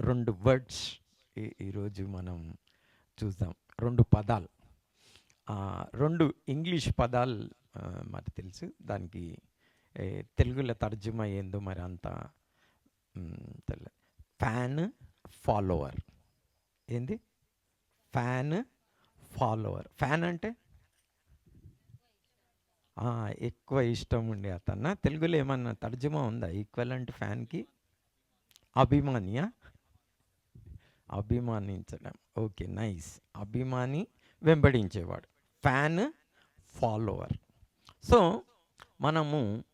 రెండు వర్డ్స్ ఈరోజు మనం చూద్దాం. రెండు పదాలు. రెండు ఇంగ్లీష్ పదాలు మరి తెలుసు. దానికి తెలుగులో తర్జుమా ఏందో మరి అంత ఫ్యాన్ ఫాలోవర్ ఏంది? ఫ్యాన్ ఫాలోవర్ ఫ్యాన్ అంటే? ఎక్కువ ఇష్టం ఉండే అతన్న తెలుగులో ఏమన్నా తర్జుమా ఉందా? ఈక్వల్ అంటే ఫ్యాన్కి అభిమానియా? అభిమానించడం. Okay nice. అభిమాని వెంబడించేవాడు. Fan follower. సో మనము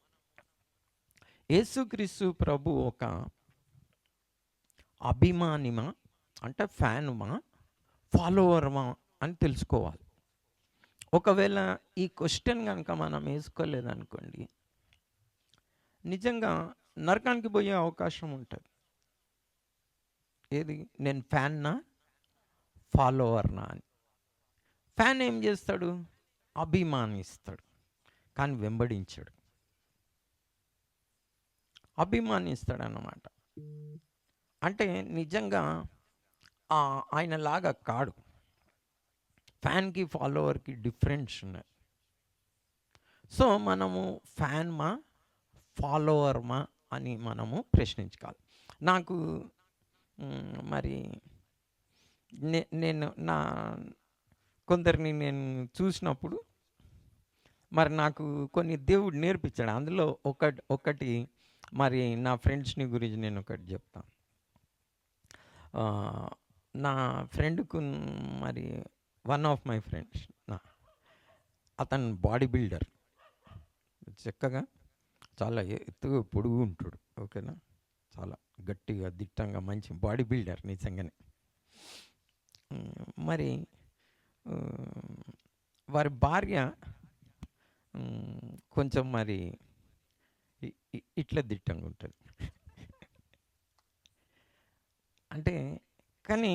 యేసుక్రీస్తు ప్రభు ఒక అభిమానిమా అంటే ఫ్యానుమా ఫాలోవర్మా అని తెలుసుకోవాలి. ఒకవేళ ఈ క్వశ్చన్ కనుక మనం వేసుకోలేదనుకోండి నిజంగా నరకానికి పోయే అవకాశం ఉంటుంది. ఏది? నేను ఫ్యాన్నా? ఫాలోవర్నా అని. ఫ్యాన్ ఏం చేస్తాడు? అభిమానిస్తాడు. కానీ వెంబడించాడు. అభిమానిస్తాడు అన్నమాట అంటే నిజంగా ఆయనలాగా కాడు. ఫ్యాన్కి ఫాలోవర్కి డిఫరెన్స్ ఉన్నాయి సో మనము ఫ్యాన్ మా అని మనము ప్రశ్నించుకోవాలి. నాకు మరి నే- నేను నా కొందరిని నేను చూసినప్పుడు మరి నాకు కొన్ని దేవుడు నేర్పించాడు. అందులో ఒక ఒకటి మరి నా ఫ్రెండ్స్ని గురించి నేను ఒకటి చెప్తాను నా ఫ్రెండ్కు మరి వన్ ఆఫ్ మై ఫ్రెండ్స్ నా అతను బాడీ బిల్డర్. చక్కగా చాలా ఎత్తుగా పొడుగు ఉంటాడు ఓకేనా? చాలా. గట్టిగా దిట్టంగా మంచి బాడీ బిల్డర్ నిజంగానే. మరి వారి భార్య కొంచెం మరి ఇట్లా దిట్టంగా ఉంటుంది. అంటే కానీ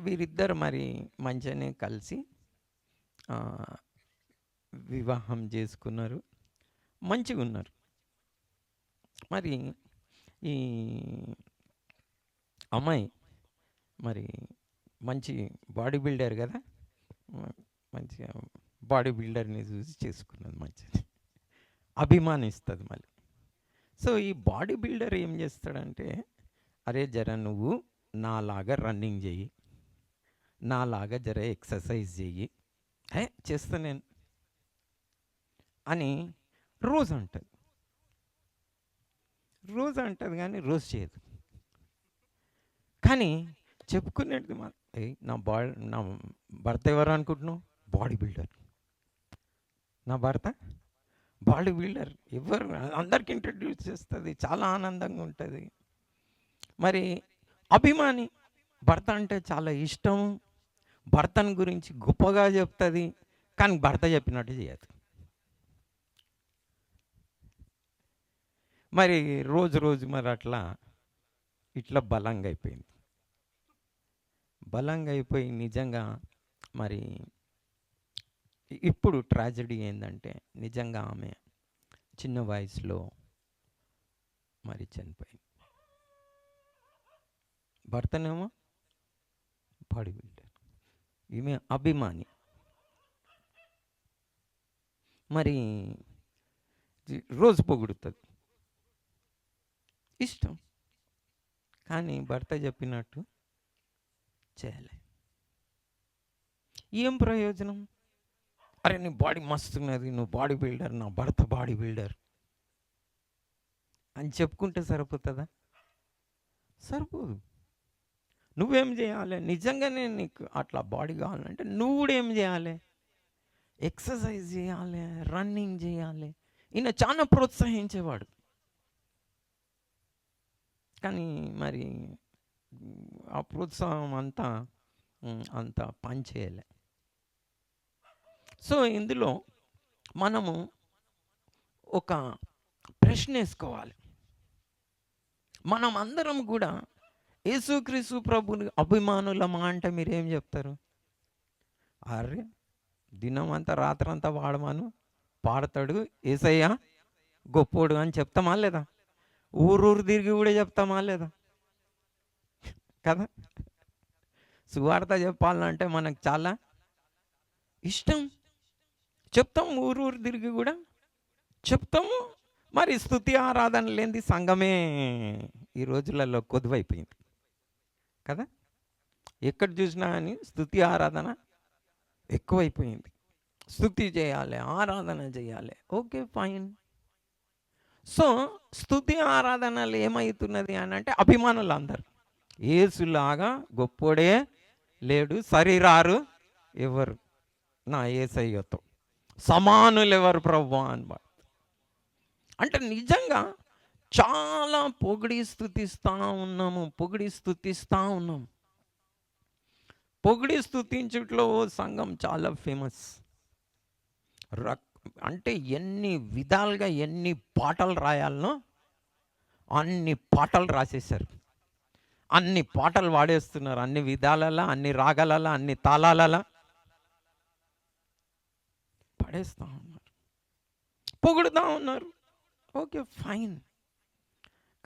వీరిద్దరు మరి మంచిగానే కలిసి వివాహం చేసుకున్నారు. మంచిగా ఉన్నారు మరి ఈ అమ్మాయి మరి మంచి బాడీ బిల్డర్ కదా? మంచిగా బాడీ బిల్డర్ని చూసి చేసుకున్నది మంచిది. అభిమానిస్తుంది మళ్ళీ. సో ఈ బాడీ బిల్డర్ ఏం చేస్తాడంటే అరే జర నువ్వు నాలాగా రన్నింగ్ చెయ్యి. నాలాగా జర ఎక్సర్సైజ్ చెయ్యి. హే చేస్తా నేను. అని రోజు అంటుంది రోజు అంటది కానీ రోజు చేయదు. కానీ చెప్పుకునేది మా నా బాడీ నా భర్త ఎవరు అనుకుంటున్నావు? Body builder. నా భర్త? Body builder. ఎవరు? అందరికి ఇంట్రడ్యూస్ చేస్తుంది. చాలా ఆనందంగా ఉంటుంది. మరి అభిమాని భర్త అంటే చాలా ఇష్టం భర్తను గురించి గొప్పగా చెప్తుంది. కానీ భర్త చెప్పినట్టు చేయదు. మరి రోజు రోజు మరి అట్లా ఇట్లా బలంగా అయిపోయింది బలంగా అయిపోయి నిజంగా మరి ఇప్పుడు ట్రాజడీ ఏంటంటే నిజంగా ఆమె చిన్న వయసులో మరి చనిపోయింది. భర్తనేమో బాడీ బిల్డర్ ఈమె అభిమాని. మరి రోజు పొగుడుతుంది. ఇష్టం. కానీ భర్త చెప్పినట్టు చేయలే. ఏం ప్రయోజనం? అరే నీ బాడీ మస్తున్నది నువ్వు బాడీ బిల్డర్ నా భర్త బాడీ బిల్డర్ అని చెప్పుకుంటే సరిపోతుందా? సరిపోదు. నువ్వేం చేయాలి? నిజంగానే నీకు అట్లా బాడీ కావాలంటే నువ్వు కూడా ఏం చేయాలి? ఎక్సర్సైజ్ చేయాలి రన్నింగ్ చేయాలి. ఈయన చాలా ప్రోత్సహించేవాడు. కానీ మరి ఆ ప్రోత్సాహం అంతా అంత పనిచేయలే సో ఇందులో మనము ఒక ప్రశ్న వేసుకోవాలి. మనం అందరం కూడా యేసుక్రీసు ప్రభుని అభిమానులమా అంటే మీరేం చెప్తారు? అరే దినం అంతా రాత్రంతా వాడమాను పాడతాడు ఏసయ్య గొప్పోడు అని చెప్తామా లేదా? ఊరూరు తిరిగి కూడా చెప్తామా లేదా? కదా? సువార్త చెప్పాలంటే మనకు చాలా ఇష్టం. చెప్తాం ఊరు ఊరు తిరిగి కూడా. చెప్తాము. మరి స్థుతి ఆరాధన లేని సంఘమే ఈ రోజులలో కొద్దువైపోయింది. కదా? ఎక్కడ చూసినా అని స్థుతి ఆరాధన ఎక్కువైపోయింది. స్థుతి చేయాలి ఆరాధన చేయాలి. Okay fine. సో స్థుతి ఆరాధనలు ఏమవుతున్నది అని అంటే అభిమానులు అందరు ఏసులాగా గొప్పోడే లేడు సరిరారు ఎవరు? నా ఏసయ్యతో. సమానులు ఎవరు ప్రభు అనమాట. అంటే నిజంగా చాలా పొగిడి స్థుతిస్తూ ఉన్నాము పొగిడి స్థుతిస్తూ ఉన్నాము. పొగిడి స్థుతించుట్లో సంఘం చాలా ఫేమస్. రక్ అంటే ఎన్ని విధాలుగా ఎన్ని పాటలు రాయాలనో అన్ని పాటలు రాసేశారు. అన్ని పాటలు వాడేస్తున్నారు. అన్ని విధాలలో అన్ని రాగాలలో అన్ని తాళాలలో. పడేస్తూ ఉన్నారు. పొగుడుతూ ఉన్నారు. Okay fine.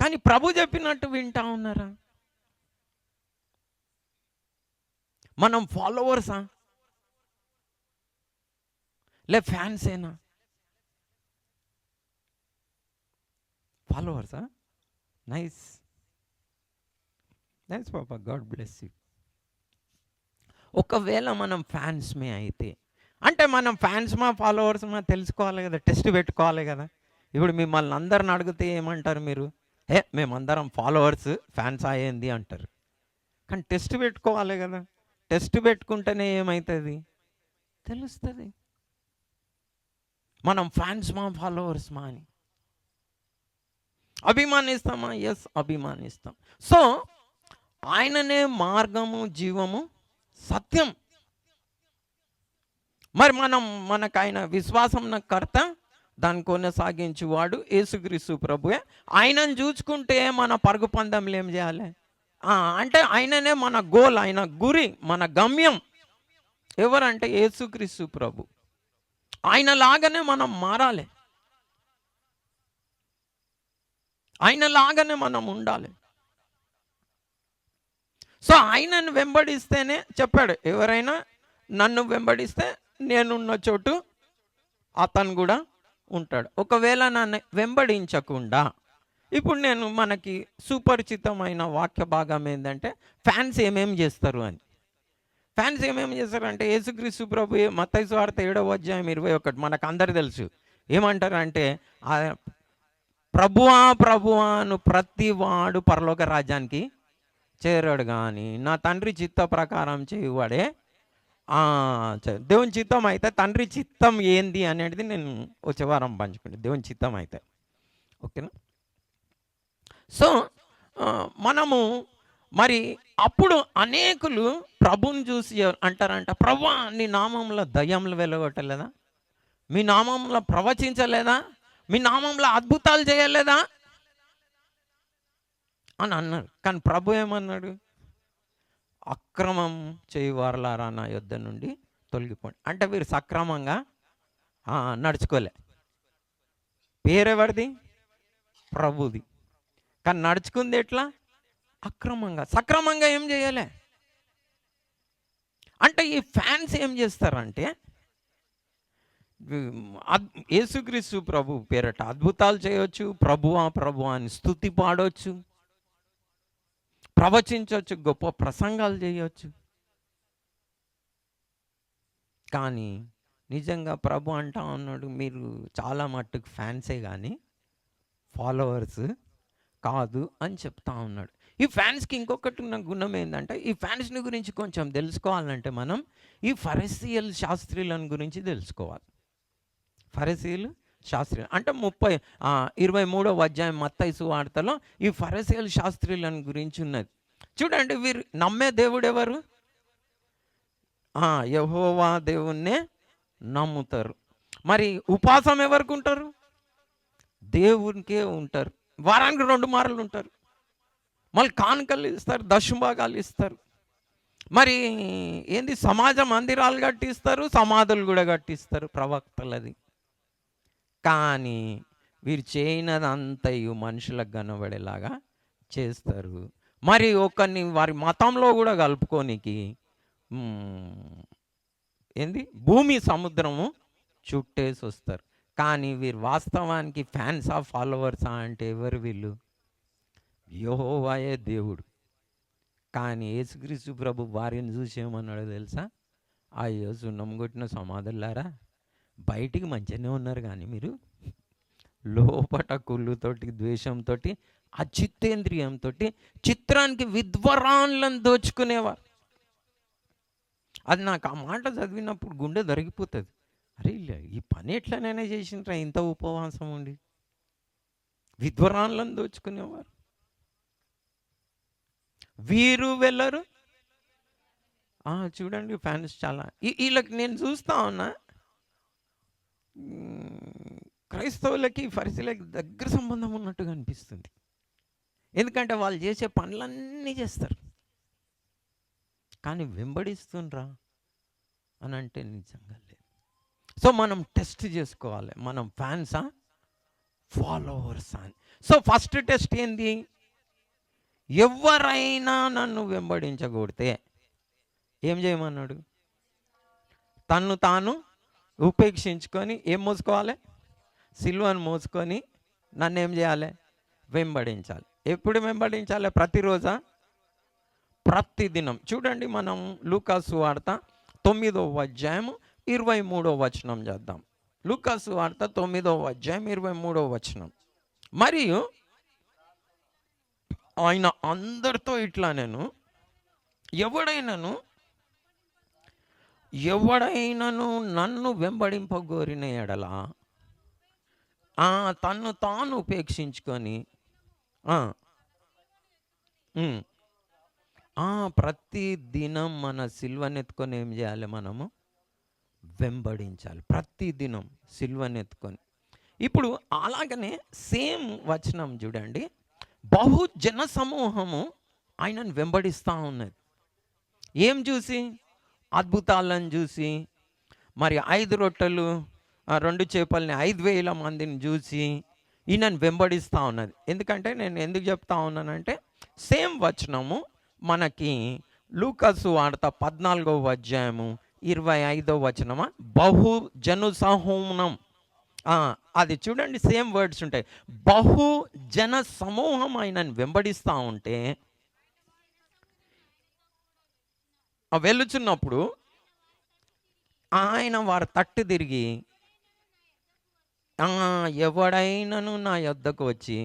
కానీ ప్రభు చెప్పినట్టు వింటా ఉన్నారా? మనం ఫాలోవర్సా? లే ఫ్యాన్సేనా ఫాలోవర్సా నైస్ నైస్ పాప గాడ్ బ్లెస్ యూ ఒకవేళ మనం ఫ్యాన్స్మే అయితే అంటే మనం ఫ్యాన్స్ మా ఫాలోవర్స్ మా తెలుసుకోవాలి కదా టెస్ట్ పెట్టుకోవాలి కదా. ఇప్పుడు మిమ్మల్ని అందరిని అడిగితే ఏమంటారు మీరు? ఏ మేమందరం ఫాలోవర్స్ ఫ్యాన్స్ అయ్యింది అంటారు. కానీ టెస్ట్ పెట్టుకోవాలి కదా. టెస్ట్ పెట్టుకుంటేనే ఏమవుతుంది తెలుస్తుంది. మనం ఫ్యాన్స్ మా ఫాలోవర్స్ మా అని. అభిమానిస్తామా? ఎస్ అభిమానిస్తాం. సో ఆయననే మార్గము జీవము సత్యం. మరి మనం మనకు ఆయన విశ్వాసం కర్త దాన్ని కొనసాగించేవాడు యేసుక్రీస్తు ప్రభువే. ఆయనను చూసుకుంటే మన పరుగు పందెంలు ఏం చేయాలి? అంటే ఆయననే మన గోల్ ఆయన గురి మన గమ్యం. ఎవరంటే యేసుక్రీస్తు ప్రభు. ఆయన లాగానే మనం మారాలి. ఆయన లాగానే మనం ఉండాలి. సో ఆయనను వెంబడిస్తేనే చెప్పాడు ఎవరైనా నన్ను వెంబడిస్తే నేనున్న చోటు అతను కూడా ఉంటాడు. ఒకవేళ నన్ను వెంబడించకుండా ఇప్పుడు నేను మనకి సుపరిచితమైన వాక్య భాగం ఏంటంటే ఫ్యాన్స్ ఏమేం చేస్తారు అని. ఫ్యాన్స్ ఏమేమి చేస్తారు అంటే యేసుక్రీస్తు ప్రభు మత్తైసు వార్త ఏడవ అధ్యాయం ఇరవై ఒకటి మనకు అందరు తెలుసు. ఏమంటారంటే ప్రభువా ప్రభువా అను ప్రతి వాడు పరలోక రాజ్యానికి చేరాడు కానీ నా తండ్రి చిత్త ప్రకారం చేయువాడే. దేవుని చిత్తం అయితే తండ్రి చిత్తం ఏంది అనేది నేను వచ్చే వారం పంచుకుంటాను దేవుని చిత్తం అయితే. ఓకేనా? సో మనము మరి అప్పుడు అనేకులు ప్రభుని చూసి అంటారంట ప్రభు నీ నామంలో దయ్యంలు వెలగొట్టలేదా? మీ నామంలో ప్రవచించలేదా? మీ నామంలో అద్భుతాలు చేయలేదా? అని అన్నారు. కానీ ప్రభు ఏమన్నాడు? అక్రమం చేయవారలారా నా యుద్ధ నుండి తొలగిపోండి. అంటే వీరు సక్రమంగా నడుచుకోలే. పేరెవరిది? ప్రభుది. కానీ నడుచుకుంది ఎట్లా? అక్రమంగా సక్రమంగా ఏం చేయలే? అంటే ఈ ఫ్యాన్స్ ఏం చేస్తారంటే యేసుక్రీస్తు ప్రభు పేరట అద్భుతాలు చేయొచ్చు ప్రభువా ప్రభు అని స్థుతి పాడవచ్చు ప్రవచించవచ్చు గొప్ప ప్రసంగాలు చేయొచ్చు. కానీ నిజంగా ప్రభు అంటా ఉన్నాడు మీరు చాలా మట్టుకు ఫ్యాన్సే కానీ ఫాలోవర్స్ కాదు అని చెప్తా ఉన్నాడు. ఈ ఫ్యాన్స్కి ఇంకొకటి ఉన్న గుణం ఏంటంటే ఈ ఫ్యాన్స్ని గురించి కొంచెం తెలుసుకోవాలంటే మనం ఈ ఫరసియల్ శాస్త్రీయులను గురించి తెలుసుకోవాలి. ఫరసీలు శాస్త్రీయులు అంటే ముప్పై ఇరవై మూడవ అధ్యాయం మత్తైసు వార్తలో ఈ ఫరసీయుల శాస్త్రీయులను గురించి ఉన్నది. చూడండి వీరు నమ్మే దేవుడు ఎవరు? యహోవా దేవుణ్ణే నమ్ముతారు. మరి ఉపాసం ఎవరికి ఉంటారు? దేవునికే ఉంటారు. వారానికి రెండు మార్లు ఉంటారు. మళ్ళీ కానుకలు ఇస్తారు దశభాగాలు ఇస్తారు. మరి ఏంది సమాజ మందిరాలు కట్టిస్తారు సమాధులు కూడా కట్టిస్తారు ప్రవక్తలది. కానీ వీరు చేయనదంతయు మనుషులకు కనబడేలాగా చేస్తారు. మరి ఒకరిని వారి మతంలో కూడా కలుపుకోనికి ఏంది భూమి సముద్రము చుట్టేసి వస్తారు కానీ వీరు వాస్తవానికి ఫ్యాన్స్ ఆఫ్ ఫాలోవర్సా అంటే ఎవరు వీళ్ళు? యహోవాయే దేవుడు. కానీ యేసుక్రీస్తు ప్రభు భార్యను చూసి ఏమన్నాడో తెలుసా? అయ్యో సున్నం కొట్టిన సమాధులారా బయటికి మంచిగానే ఉన్నారు కానీ మీరు. లోపట కుళ్ళుతోటి ద్వేషంతో ఆ చిత్తేంద్రియంతో చిత్రానికి విద్వరాన్లను దోచుకునేవారు. అది నాకు ఆ మాట చదివినప్పుడు గుండె దొరికిపోతుంది. అరే ఇలా ఈ పని ఎట్లనైనా చేసినరా ఇంత ఉపవాసం ఉండి. విద్వరాన్లను దోచుకునేవారు. వీరు వెళ్ళరు? చూడండి ఫ్యాన్స్ చాలా. వీళ్ళకి నేను చూస్తా ఉన్నా. క్రైస్తవులకి ఫరిసీలకి దగ్గర సంబంధం ఉన్నట్టుగా అనిపిస్తుంది. ఎందుకంటే వాళ్ళు చేసే పనులన్నీ చేస్తారు. కానీ వెంబడిస్తుండ్రా అని అంటే నిజంగా లేదు. సో మనం టెస్ట్ చేసుకోవాలి. మనం ఫ్యాన్సా? ఫాలోవర్సా అని. సో ఫస్ట్ టెస్ట్ ఏంది? ఎవరైనా నన్ను వెంబడించకూడితే ఏం చేయమన్నాడు? తన్ను తాను ఉపేక్షించుకొని ఏం మోసుకోవాలి? సిల్వను మోసుకొని నన్ను ఏం చేయాలి? వెంబడించాలి. ఎప్పుడు వెంబడించాలి? ప్రతిరోజా? ప్రతిదినం. చూడండి మనం లూకాసు వార్త తొమ్మిదవ అధ్యాయము ఇరవై మూడవ వచనం చేద్దాం. లూకాసు వార్త తొమ్మిదవ అధ్యాయం ఇరవై మూడవ వచనం. మరియు ఆయన అందరితో ఇట్లా నేను ఎవడైనాను ఎవడైనాను నన్ను వెంబడింపగోరిన ఎడల తన్ను తాను ఉపేక్షించుకొని ప్రతి దినం మన సిల్వనెత్తుకొని ఏం చేయాలి మనము? వెంబడించాలి. ప్రతి దినం సిల్వనెత్తుకొని. ఇప్పుడు అలాగనే సేమ్ వచనం చూడండి. బహు జన సమూహము ఆయనను వెంబడిస్తూ ఉన్నది. ఏం చూసి? అద్భుతాలను చూసి మరి ఐదు రొట్టెలు రెండు చేపల్ని ఐదు వేల మందిని చూసి ఈయనను వెంబడిస్తూ ఉన్నది. ఎందుకంటే నేను ఎందుకు చెప్తా ఉన్నానంటే సేమ్ వచనము మనకి లూకసు వార్త పద్నాలుగో అధ్యాయము ఇరవై ఐదో వచనమా? బహు జను సహోమనం అది చూడండి సేమ్ వర్డ్స్ ఉంటాయి బహు జన సమూహం ఆయనను వెంబడిస్తూ ఉంటే వెళ్ళుచున్నప్పుడు ఆయన వారు తట్టు తిరిగి ఎవడైనాను నా యొద్దకు వచ్చి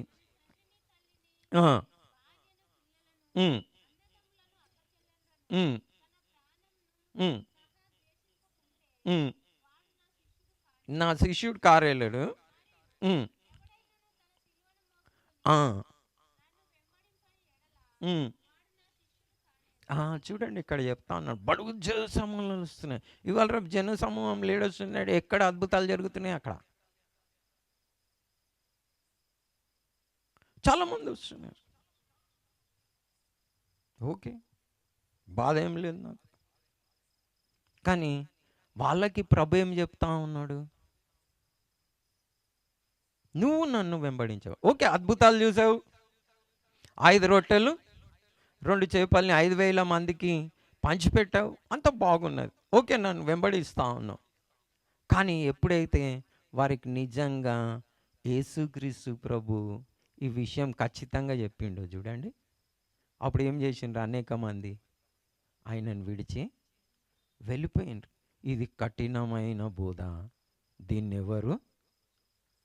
Mm. Mm. నా శిష్యుడు ఉమ్. ఆ, చూడండి ఇక్కడ చెప్తా ఉన్నాడు. బడుగు జన సమూహాలు వస్తున్నాయి ఇవాళ రేపు జన సమూహం లేడొస్తున్నాడు ఎక్కడ అద్భుతాలు జరుగుతున్నాయి అక్కడ? చాలా మంది వస్తున్నారు. ఓకే. బాధ ఏం లేదు నాకు. కానీ వాళ్ళకి ప్రభు ఏం చెప్తా ఉన్నాడు? నువ్వు నన్ను వెంబడించావు. ఓకే అద్భుతాలు చూసావు. ఐదు రొట్టెలు రెండు చేపల్ని ఐదు వేల మందికి పంచిపెట్టావు. అంత బాగున్నది. ఓకే నన్ను వెంబడిస్తా ఉన్నావు. కానీ ఎప్పుడైతే వారికి నిజంగా యేసుక్రీస్తు ప్రభు ఈ విషయం ఖచ్చితంగా చెప్పిండో చూడండి. అప్పుడు ఏం చేసిండ్రు? అనేక మంది ఆయనను విడిచి వెళ్ళిపోయిండ్రు. ఇది కఠినమైన బోధ. దీన్ని ఎవరు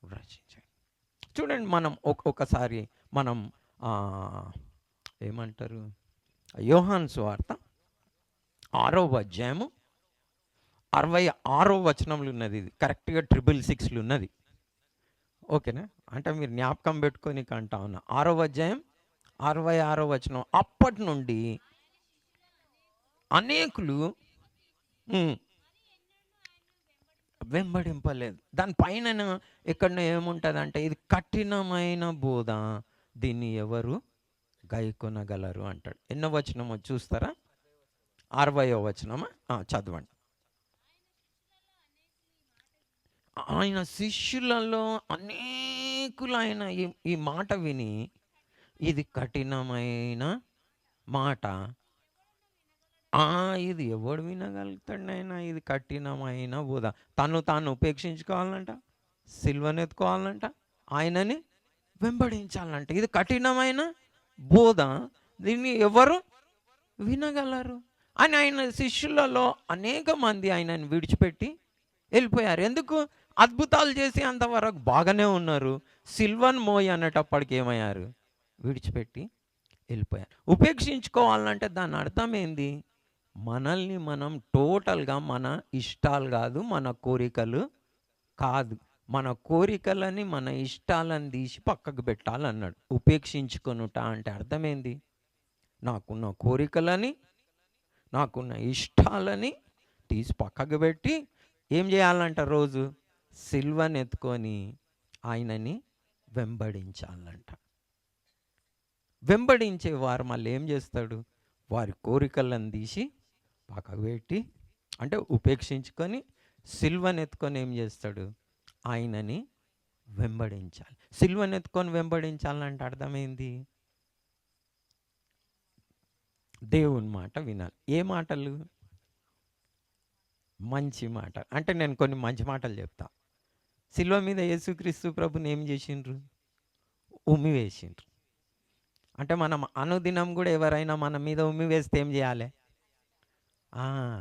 రచించాడు చూడండి మనం ఒక్కొక్కసారి ఒకసారి మనం ఏమంటారు? యోహాన్ స్వార్త ఆరో అధ్యాయము అరవై ఆరో వచనంలో ఉన్నది ఇది. కరెక్ట్గా ట్రిపుల్ సిక్స్లు ఉన్నది. ఓకేనా? అంటే మీరు జ్ఞాపకం పెట్టుకొని అంటా ఉన్నా. ఆరో అధ్యాయం అరవై ఆరో వచనం. అప్పటి నుండి అనేకులు వెంబడింపలేదు. దానిపైన ఎక్కడ ఏముంటుంది అంటే ఇది కఠినమైన బోధ. దీన్ని ఎవరు గైకొనగలరు అంటాడు. ఎన్నో వచనమో చూస్తారా? అరవయో వచనమా? చదవండి. ఆయన శిష్యులలో అనేకులు ఆయన ఈ ఈ మాట విని ఇది కఠినమైన మాట. ఇది ఎవడు వినగలుగుతాడు నాయనా? ఇది కఠినమైన బోధ. తను తాను ఉపేక్షించుకోవాలంట సిల్వనెత్తుకోవాలంట ఆయనని వెంబడించాలంట. ఇది కఠినమైన బోధ. దీన్ని ఎవరు వినగలరు? అని ఆయన శిష్యులలో అనేక మంది ఆయనని విడిచిపెట్టి వెళ్ళిపోయారు. ఎందుకు? అద్భుతాలు చేసి అంతవరకు బాగానే ఉన్నారు. సిల్వన్ మోయ్ అనేటప్పటికి ఏమయ్యారు? విడిచిపెట్టి వెళ్ళిపోయారు. ఉపేక్షించుకోవాలంటే దాని అర్థం ఏంది? మనల్ని మనం టోటల్గా మన ఇష్టాలు కాదు మన కోరికలు కాదు. మన కోరికలని మన ఇష్టాలను తీసి పక్కకు పెట్టాలన్నాడు. ఉపేక్షించుకొనుట అంటే అర్థమైంది? నాకున్న కోరికలని నాకున్న ఇష్టాలని తీసి పక్కకు పెట్టి ఏం చేయాలంట రోజు? సిల్వని ఎత్తుకొని ఆయనని వెంబడించాలంట. వెంబడించే వారు మళ్ళీ ఏం చేస్తాడు? వారి కోరికలను తీసి పక్కకు పెట్టి అంటే ఉపేక్షించుకొని సిల్వని ఎత్తుకొని ఏం చేస్తాడు? ఆయనని వెంబడించాలి. సిల్వని ఎత్తుకొని వెంబడించాలంటే అర్థమైంది? దేవుని మాట వినాలి. ఏ మాటలు? మంచి మాట. అంటే నేను కొన్ని మంచి మాటలు చెప్తా. సిల్వ మీద యేసుక్రీస్తు ప్రభుని ఏం చేసిండ్రు? ఉమ్మి వేసిండ్రు. అంటే మనం అనుదినం కూడా ఎవరైనా మన మీద ఉమ్మి వేస్తే ఏం చేయాలి?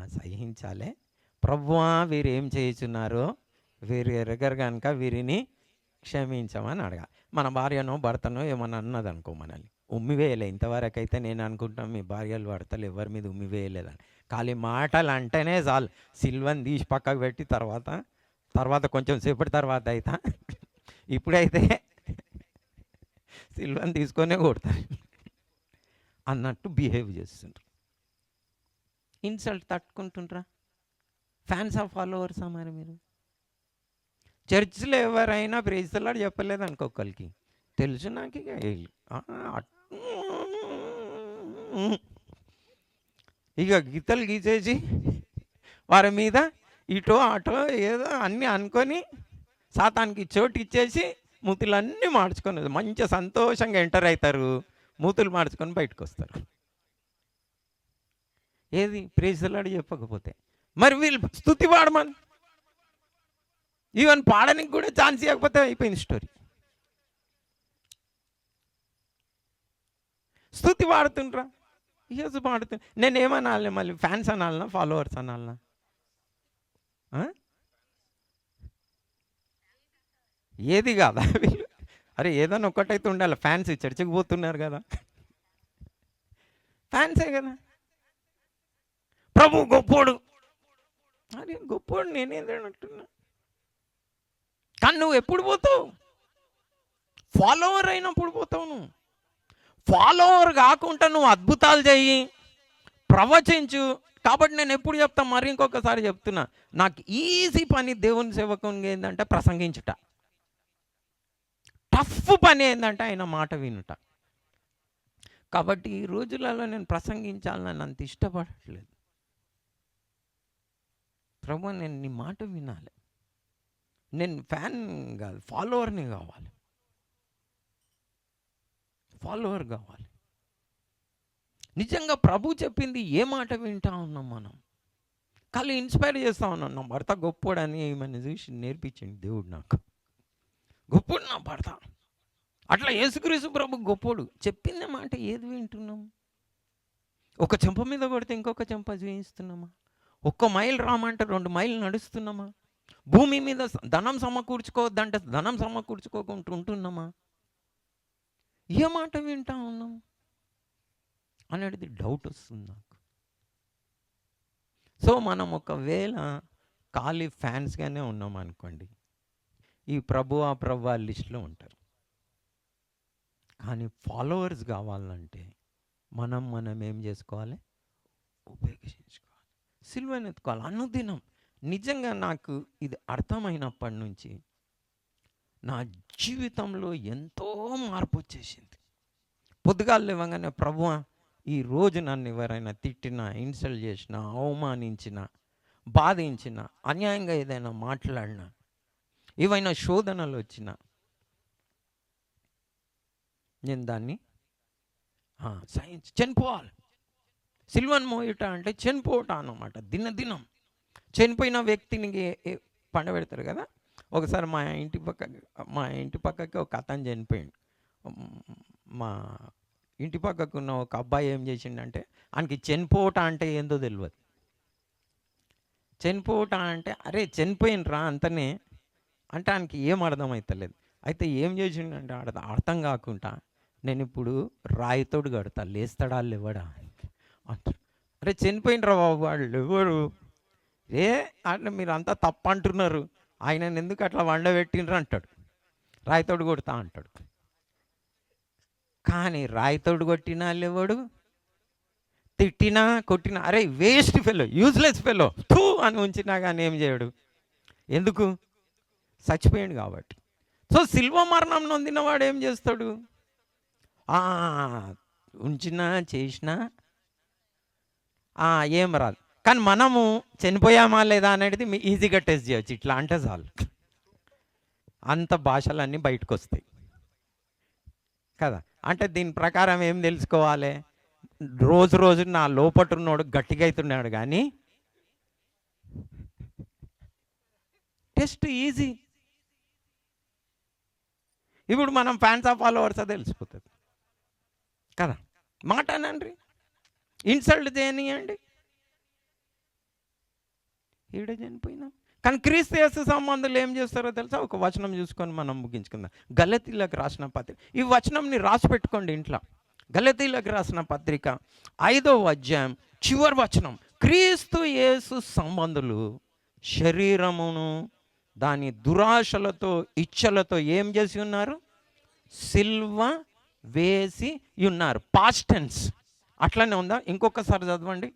సహించాలి. ప్రభువా వీరేం ఏం చేయుచున్నారో వీరు ఎరగరు కనుక వీరిని క్షమించమని అడగాలి. మన భార్యనో భర్తనో ఏమన్నా అన్నది అనుకో మనల్ని. ఉమ్మి వేయలే. ఇంతవరకు అయితే నేను అనుకుంటాం మీ భార్యలు భర్తలు ఎవరి మీద ఉమ్మివేయలేదని ఖాళీ మాటలు అంటేనే చాలు. సిల్వని తీసి పక్కకు పెట్టి తర్వాత తర్వాత కొంచెం సేపటి తర్వాత అయితే. ఇప్పుడైతే సిల్వని తీసుకొనే కొడతారు. అన్నట్టు బిహేవ్ చేస్తుండ్రు. ఇన్సల్ట్ తట్టుకుంటుండ్రా? ఫ్యాన్స్ ఆఫ్ ఫాలోవర్సా మరి మీరు? చర్చిలో ఎవరైనా ప్రేస్తలాడు చెప్పలేదు అనుకోకలికి తెలుసు నాకు ఇక. ఇక గీతలు గీసేసి వారి మీద ఇటో అటో ఏదో అన్నీ అనుకొని సాతానికి చోటు ఇచ్చేసి మూతులన్నీ మార్చుకొని మంచి సంతోషంగా ఎంటర్ అవుతారు. మూతులు మార్చుకొని బయటకు వస్తారు. ఏది? ప్రేసలాడు చెప్పకపోతే. మరి వీళ్ళు స్థుతి పాడమని ఈవెన్ పాడడానికి కూడా ఛాన్స్ ఇవ్వకపోతే అయిపోయింది స్టోరీ స్థుతి పాడుతుండ్రా ఇయర్స్ పాడుతు నేను ఏమనాలి మళ్ళీ ఫ్యాన్స్ అనాలనా ఫాలోవర్స్ అనాలనా? ఏది కాదా వీళ్ళు? అరే ఏదైనా ఒక్కటైతే ఉండాలి ఫ్యాన్స్ చర్చకు పోతున్నారు కదా. ఫ్యాన్సే కదా. ప్రభు గొప్పోడు. అరే గొప్పోడు నేనేదంటున్నా కానీ నువ్వు ఎప్పుడు పోతావు? ఫాలోవర్ అయినప్పుడు పోతావు నువ్వు. ఫాలోవర్ కాకుండా నువ్వు అద్భుతాలు చెయ్యి ప్రవచించు. కాబట్టి నేను ఎప్పుడు చెప్తా మరి ఇంకొకసారి చెప్తున్నా. నాకు ఈజీ పని దేవుని సేవకునికి ఏంటంటే ప్రసంగించుట. టఫ్ పని ఏంటంటే ఆయన మాట వినుట. కాబట్టి ఈ రోజులలో నేను ప్రసంగించాలని అంత ఇష్టపడట్లేదు. ప్రభు నేను నీ మాట వినాలి. నేను ఫ్యాన్ కాదు ఫాలోవర్ని కావాలి. ఫాలోవర్ కావాలి. నిజంగా ప్రభు చెప్పింది ఏ మాట వింటా ఉన్నాం మనం? కానీ ఇన్స్పైర్ చేస్తా ఉన్నాం. నా భర్త గొప్పోడని ఏమని చూసి నేర్పించండి దేవుడు నాకు. గొప్పోడు నా భర్త. అట్లా యేసుక్రీసు ప్రభు గొప్పోడు చెప్పింది మాట ఏది వింటున్నాం? ఒక చెంప మీద కొడితే ఇంకొక చెంప చూయిస్తున్నామా? ఒక్క మైల్ రామంటే రెండు మైళ్ళు నడుస్తున్నామా? భూమి మీద ధనం సమకూర్చుకోవద్దంటే ధనం సమకూర్చుకోకుండా ఉంటున్నామా? ఏ మాట వింటా ఉన్నాం? అనేది డౌట్ వస్తుంది నాకు. సో మనం ఒకవేళ ఖాళీ ఫ్యాన్స్గానే ఉన్నాం అనుకోండి ఈ ప్రభు ఆ ప్రభు ఆ లిస్ట్లో ఉంటారు. కానీ ఫాలోవర్స్ కావాలంటే మనం మనం ఏం చేసుకోవాలి? ఉపయోగించుకోవాలి. సిల్వని ఎత్తుకోవాలి అనుదినం. నిజంగా నాకు ఇది అర్థమైనప్పటి నుంచి నా జీవితంలో ఎంతో మార్పు వచ్చేసింది. పొద్దుగాలు లేవగానే ప్రభు ఈ రోజు నన్ను ఎవరైనా తిట్టినా ఇన్సల్ట్ చేసినా అవమానించినా బాధించినా అన్యాయంగా ఏదైనా మాట్లాడినా ఏవైనా శోధనలు వచ్చినా నేను దాన్ని సైన్స్ చనిపోవాలి. సిల్వన్ మోయుట అంటే చనిపోవటం అనమాట దినదినం. చనిపోయిన వ్యక్తిని పండబెడతారు కదా? ఒకసారి మా ఇంటి పక్క మా ఇంటి పక్కకి ఒక అతను చనిపోయింది మా ఇంటి పక్కకు ఉన్న ఒక అబ్బాయి ఏం చేసిండంటే ఆయనకి చనిపోవట అంటే ఏందో తెలియదు చనిపోవట అంటే అరే చనిపోయినరా అంతనే అంటే ఆయనకి ఏం అర్థమవుతలేదు అయితే ఏం చేసిండంటే అర్థం కాకుండా నేను ఇప్పుడు రాయితోడు కడతా లేస్తాడా లేవడా? అంటారు. అరే చనిపోయినరా బాబు వాళ్ళు? ఎవరు? ఏ? అంటే మీరు అంతా తప్ప అంటున్నారు ఆయన ఎందుకు అట్లా వండబెట్టినరు అంటాడు. రాయితోడు కొడతా అంటాడు. కానీ రాయితోడు కొట్టినా లేవాడు తిట్టినా కొట్టినా అరే వేస్ట్ ఫెలో యూజ్లెస్ ఫెలో తూ అని ఉంచినా కానీ ఏం చేయడు. ఎందుకు? చచ్చిపోయాడు కాబట్టి. సో శిల్వ మరణం నొందినవాడు ఏం చేస్తాడు? ఆ, ఉంచినా చేసినా ఏం రాదు. కానీ మనము చనిపోయామా లేదా అనేది మీ ఈజీగా టెస్ట్ చేయొచ్చు. ఇట్లా అంటే చాలు. అంత భాషలన్నీ బయటకు వస్తాయి కదా? అంటే దీని ప్రకారం ఏం తెలుసుకోవాలి? రోజు రోజు నా లోపటున్నోడు గట్టిగా అవుతున్నాడు కానీ టెస్ట్ ఈజీ. ఇప్పుడు మనం ఫ్యాన్స్ ఆఫ్ ఫాలోవర్సా తెలిసిపోతుంది. కదా? మాట అనండి. ఇన్సల్ట్ దేనియండి? ఈడ చనిపోయినా. కానీ క్రీస్తు యేసు సంబంధాలు ఏం చేస్తారో తెలుసా? ఒక వచనం చూసుకొని మనం ముగించుకుందాం. గలతీలకు రాసిన పత్రిక. ఈ వచనంని రాసి పెట్టుకోండి ఇంట్లో. గలతీలకు రాసిన పత్రిక ఐదో అధ్యాయం చివరి వచనం. క్రీస్తు యేసు సంబంధులు శరీరమును దాని దురాశలతో ఇచ్చలతో ఏం చేసి ఉన్నారు? సిల్వ వేసి ఉన్నారు. పాస్టెన్స్ అట్లనే ఉందా? ఇంకొకసారి చదవండి.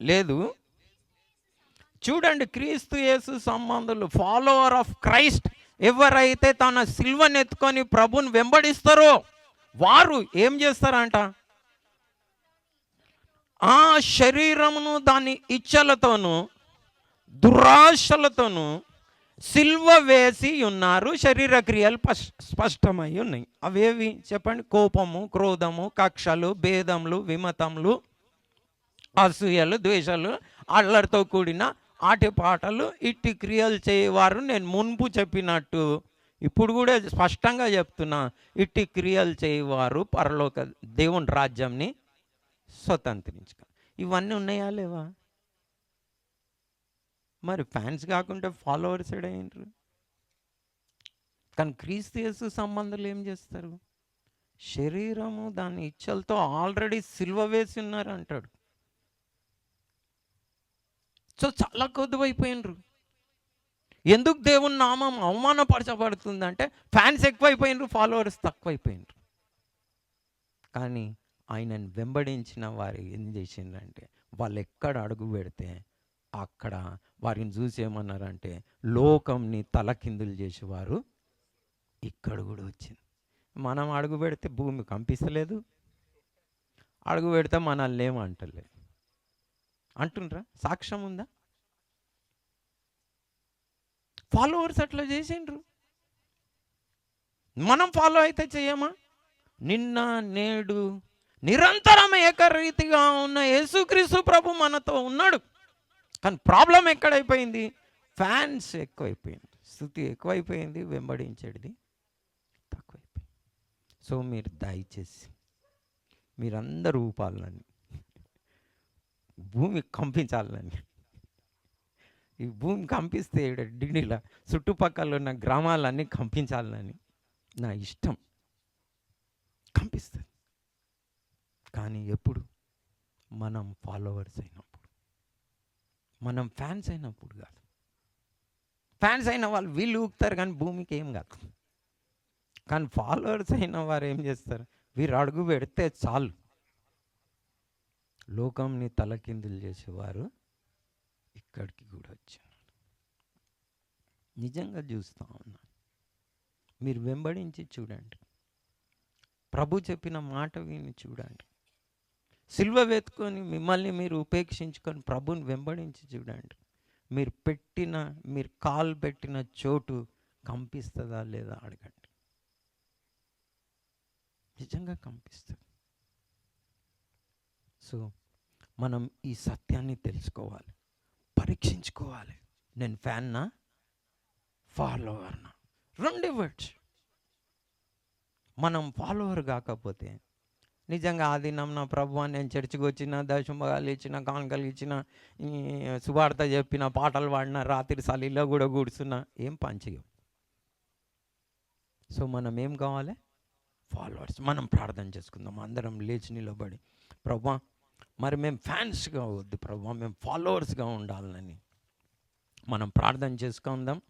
లేదు. చూడండి క్రీస్తు యేసు సంబంధులు ఫాలోవర్ ఆఫ్ క్రైస్ట్ ఎవరైతే తన సిల్వను ఎత్తుకొని ప్రభుని వెంబడిస్తారో వారు ఏం చేస్తారంట? ఆ శరీరమును దాని ఇచ్చలతోనూ దురాశలతోనూ సిల్వ వేసి ఉన్నారు శరీర క్రియలు స్పష్టమై ఉన్నాయి. అవేవి చెప్పండి? కోపము క్రోధము కక్షలు భేదములు విమతములు అసూయలు ద్వేషాలు అల్లరితో కూడిన ఆటపాటలు ఇట్టి క్రియలు చేయవారు నేను మున్పు చెప్పినట్టు. ఇప్పుడు కూడా స్పష్టంగా చెప్తున్నా ఇట్టి క్రియలు చేయవారు పరలోక దేవుని రాజ్యంని స్వతంత్రించుక. ఇవన్నీ ఉన్నాయా లేవా? మరి ఫ్యాన్స్ కాకుండా ఫాలోవర్స్ ఏంటారు కానీ క్రీస్తు యేసు సంబంధాలు ఏం చేస్తారు? శరీరము దాని ఇచ్చలతో ఆల్రెడీ సిల్వ వేసి ఉన్నారు అంటాడు. సో చాలా కొద్దువైపోయినరు ఎందుకు దేవుని నామం అవమానపరచబడుతుంది అంటే ఫ్యాన్స్ ఎక్కువైపోయినరు ఫాలోవర్స్ తక్కువైపోయినరు కానీ ఆయనను వెంబడించిన వారు ఏం చేసిండ్రంటే వాళ్ళు ఎక్కడ అడుగు పెడితే అక్కడ వారిని చూసి ఏమన్నారంటే లోకంని తలకిందులు చేసేవారు ఇక్కడ కూడా వచ్చింది. మనం అడుగు పెడితే భూమి కంపిస్తలేదు. అడుగు పెడితే మనల్ని ఏమంటలేదు అంటుండ్రా? సాక్ష్యం ఉందా? ఫాలోవర్స్ అట్లా చేసిండ్రు. మనం ఫాలో అయితే చేయమా? నిన్న నేడు నిరంతరం ఏకరీతిగా ఉన్న యేసుక్రీస్తు ప్రభు మనతో ఉన్నాడు. కానీ ప్రాబ్లం ఎక్కడైపోయింది? ఫ్యాన్స్ ఎక్కువైపోయింది. స్థుతి ఎక్కువైపోయింది వెంబడించేది తక్కువైపోయింది. సో మీరు దయచేసి మీరందరూ ఊపాలని భూమి కంపించాలని ఈ భూమి కంపిస్తే ఈడ చుట్టుపక్కల ఉన్న గ్రామాలన్నీ కంపించాలని నా ఇష్టం. కంపిస్తుంది కానీ ఎప్పుడు? మనం ఫాలోవర్స్ అయినాం. మనం ఫ్యాన్స్ అయినప్పుడు కాదు. ఫ్యాన్స్ అయిన వాళ్ళు వీళ్ళు ఊపుతారు కానీ భూమికి ఏం కాదు. కానీ ఫాలోవర్స్ అయిన వారు ఏం చేస్తారు? వీరు అడుగు పెడితే చాలు. లోకంని తలకిందులు చేసేవారు ఇక్కడికి కూడా వచ్చారు. నిజంగా చూస్తూ ఉన్నా. మీరు వెంబడించి చూడండి. ప్రభు చెప్పిన మాట విని చూడండి. సిల్వ వెతుకొని మిమ్మల్ని మీరు ఉపేక్షించుకొని ప్రభుని వెంబడించి చూడండి. మీరు పెట్టిన మీరు కాలు పెట్టిన చోటు కంపిస్తుందా లేదా అడగండి. నిజంగా కంపిస్తుంది. సో మనం ఈ సత్యాన్ని తెలుసుకోవాలి. పరీక్షించుకోవాలి. నేను ఫ్యాన్నా? ఫాలోవర్నా? రెండు వర్డ్స్. మనం ఫాలోవర్ కాకపోతే నిజంగా ఆ దినం నా ప్రభు నేను చర్చికి వచ్చిన దశమగాలు ఇచ్చిన కానుకలు ఇచ్చిన ఈ సువార్త చెప్పిన పాటలు పాడిన రాత్రి సలీలో కూడా కూర్చున్నా ఏం పంచయం సో మనం ఏం కావాలి? ఫాలోవర్స్. మనం ప్రార్థన చేసుకుందాం. అందరం లేచి నిలబడి ప్రభా మరి మేము ఫ్యాన్స్గా వద్దు ప్రభా మేము ఫాలోవర్స్గా ఉండాలని. మనం ప్రార్థన చేసుకుందాం.